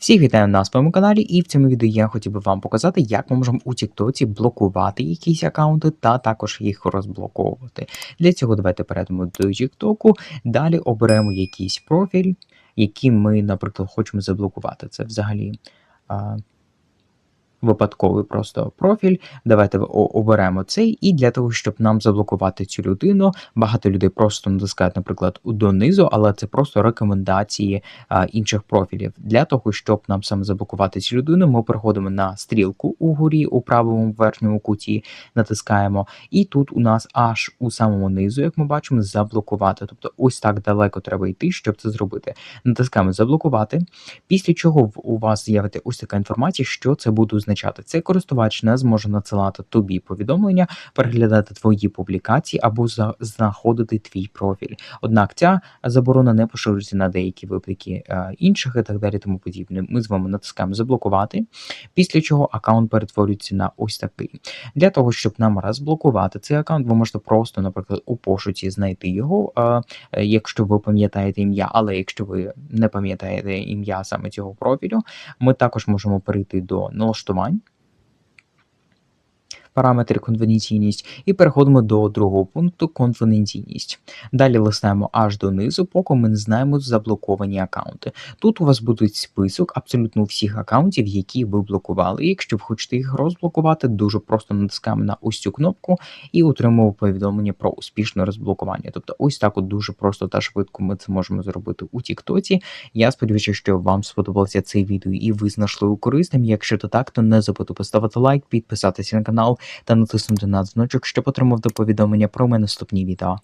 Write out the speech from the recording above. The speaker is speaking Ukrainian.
Всіх вітаю на своєму каналі, і в цьому відео я хотів би вам показати, як ми можемо у Тіктоці блокувати якісь аккаунти та також їх розблоковувати. Для цього давайте перейдемо до Тіктоку, далі оберемо якийсь профіль, який ми, наприклад, хочемо заблокувати. Це взагалі випадковий просто профіль. Давайте оберемо цей, і для того, щоб нам заблокувати цю людину, багато людей просто натискають, наприклад, донизу, але це просто рекомендації а, інших профілів. Для того, щоб нам саме заблокувати цю людину, ми переходимо на стрілку угорі у правому верхньому куті, натискаємо, і тут у нас аж у самому низу, як ми бачимо, заблокувати. Тобто, ось так далеко треба йти, щоб це зробити. Натискаємо заблокувати. Після чого у вас з'явиться ось така інформація, що це буде означати. Цей користувач не зможе надсилати тобі повідомлення, переглядати твої публікації або знаходити твій профіль. Однак ця заборона не поширюється на деякі випадки е, інших і так далі, тому подібне. Ми з вами натискаємо заблокувати, після чого аккаунт перетворюється на ось такий. Для того, щоб нам розблокувати цей аккаунт, ви можете просто, наприклад, у пошуці знайти його, е, якщо ви пам'ятаєте ім'я, але якщо ви не пам'ятаєте ім'я саме цього профілю, ми також можемо перейти до mine Параметри конфіденційність і переходимо до другого пункту конфіденційність. Далі листаємо аж донизу, поки ми не знаємо заблоковані аккаунти. Тут у вас будуть список абсолютно всіх аккаунтів, які ви блокували. Якщо ви хочете їх розблокувати, дуже просто натискаємо на ось цю кнопку і отримуємо повідомлення про успішне розблокування. Тобто, ось так от дуже просто та швидко ми це можемо зробити у Тіктоці. Я сподіваюся, що вам сподобалося це відео і ви знайшли корисним. Якщо то так, то не забудьте поставити лайк, підписатися на канал та натиснути на дзвіночок, щоб отримувати повідомлення про мої наступні відео.